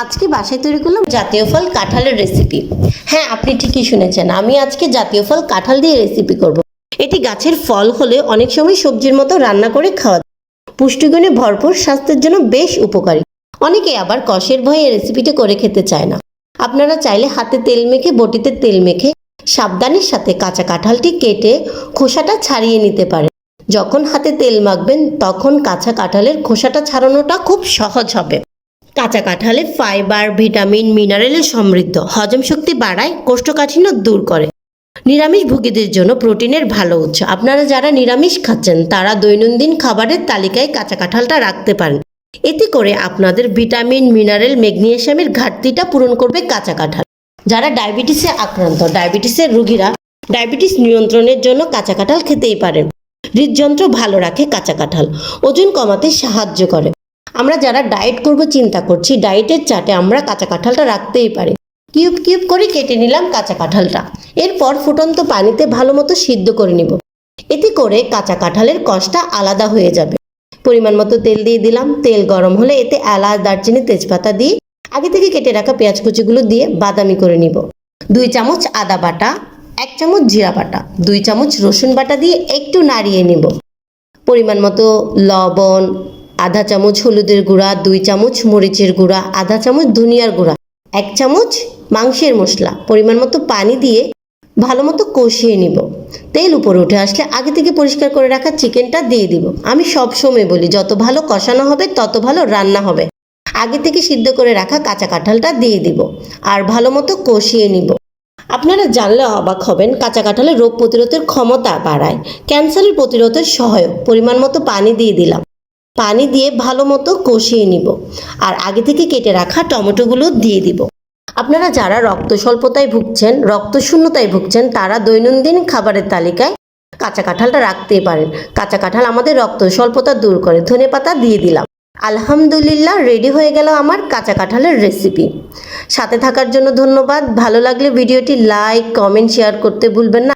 আজকে বাসায় তৈরি করলাম জাতীয় ফল কাঁঠালের রেসিপি হ্যাঁ আপনি ঠিকই শুনেছেন, আমি আজকে জাতীয় ফল কাঁঠাল দিয়ে রেসিপি করব। এটি গাছের ফল হলে অনেক সময় সবজির মতো রান্না করে খাওয়া যায়। পুষ্টিগুণে ভরপুর, স্বাস্থ্যের জন্য বেশ উপকারী। অনেকে আবার কষের ভয়ে রেসিপিটা করে খেতে চায় না। আপনারা চাইলে হাতে তেল মেখে, বটিতে তেল মেখে, সাবধানের সাথে কাঁচা কাঁঠালটি কেটে খোসাটা ছাড়িয়ে নিতে পারেন। যখন হাতে তেল মাখবেন, তখন কাঁচা কাঁঠালের খোসাটা ছাড়ানোটা খুব সহজ হবে। কাঁচা কাঁঠালে ফাইবার ভিটামিন মিনারেলে সমৃদ্ধ। হজম শক্তি বাড়ায়, কোষ্ঠকাঠিন্য দূর করে। নিরামিষ ভোগীদের জন্য প্রোটিনের ভালো উৎস। আপনারা যারা নিরামিষ খাচ্ছেন, তারা দৈনন্দিন খাবারের তালিকায় কাঁচা কাঁঠালটা রাখতে পারেন। এতে করে আপনাদের ভিটামিন মিনারেল ম্যাগনেসিয়ামের ঘাটতিটা পূরণ করবে কাঁচা কাঁঠাল। যারা ডায়াবেটিসে আক্রান্ত, ডায়াবেটিসের রোগীরা ডায়াবেটিস নিয়ন্ত্রণের জন্য কাঁচা কাঁঠাল খেতেই পারেন। হৃদযন্ত্র ভালো রাখে কাঁচা কাঁঠাল। ওজন কমাতে সাহায্য করে। আমরা যারা ডায়েট করব চিন্তা করছি ডায়েটের চাটে আমরা কাঁচা কাঁঠালটা রাখতেই পারি। কিউব কিউব করে কেটে নিলাম কাঁচা কাঁঠালটা। এরপর ফুটন্ত পানিতে ভালো মতো সিদ্ধ করে নিব। এতে করে কাঁচা কাঁঠালের কষটা আলাদা হয়ে যাবে। পরিমাণ মতো তেল দিয়ে দিলাম। তেল গরম হলে এতে এলাচ, দারচিনি, তেজপাতা দিয়ে আগে থেকে কেটে রাখা পেঁয়াজ কুচিগুলো দিয়ে বাদামি করে নিব। দুই চামচ আদা বাটা, এক চামচ জিরা বাটা, দুই চামচ রসুন বাটা দিয়ে একটু নাড়িয়ে নিব। পরিমাণ মতো লবণ আধা চামচ হলুদের গুঁড়া, দুই চামচ মরিচের গুঁড়া, আধা চামচ ধনিয়ার গুঁড়া, এক চামচ মাংসের মশলা। পরিমাণ মতো পানি দিয়ে ভালো মতো কষিয়ে নিব। তেল উপরে উঠে আসলে আগে থেকে পরিষ্কার করে রাখা চিকেনটা দিয়ে দিব। আমি সব সময় বলি, যত ভালো কষানো হবে, তত ভালো রান্না হবে। আগে থেকে সিদ্ধ করে রাখা কাঁচা কাঁঠালটা দিয়ে দিব আর ভালো মতো কষিয়ে নিব। আপনারা জানলে অবাক হবেন, কাঁচা কাঁঠালের রোগ প্রতিরোধের ক্ষমতা বাড়ায়। ক্যান্সারের প্রতিরোধের সহায়ক। পরিমাণ মতো পানি দিয়ে দিলাম। পানি দিয়ে ভালো মতো কষিয়ে নিব আর আগে থেকে কেটে রাখা টমেটোগুলো দিয়ে দিব। আপনারা যারা রক্ত স্বল্পতায় ভুগছেন, রক্ত শূন্যতায় ভুগছেন, তারা দৈনন্দিন খাবারের তালিকায় কাঁচা কাঁঠালটা রাখতেই পারেন। কাঁচা কাঁঠাল আমাদের রক্ত স্বল্পতা দূর করে। ধনে পাতা দিয়ে দিলাম। আলহামদুলিল্লাহ রেডি হয়ে গেল আমার কাঁচা কাঁঠালের রেসিপি। সাথে থাকার জন্য ধন্যবাদ। ভালো লাগলে ভিডিওটি লাইক, কমেন্ট, শেয়ার করতে ভুলবেন না।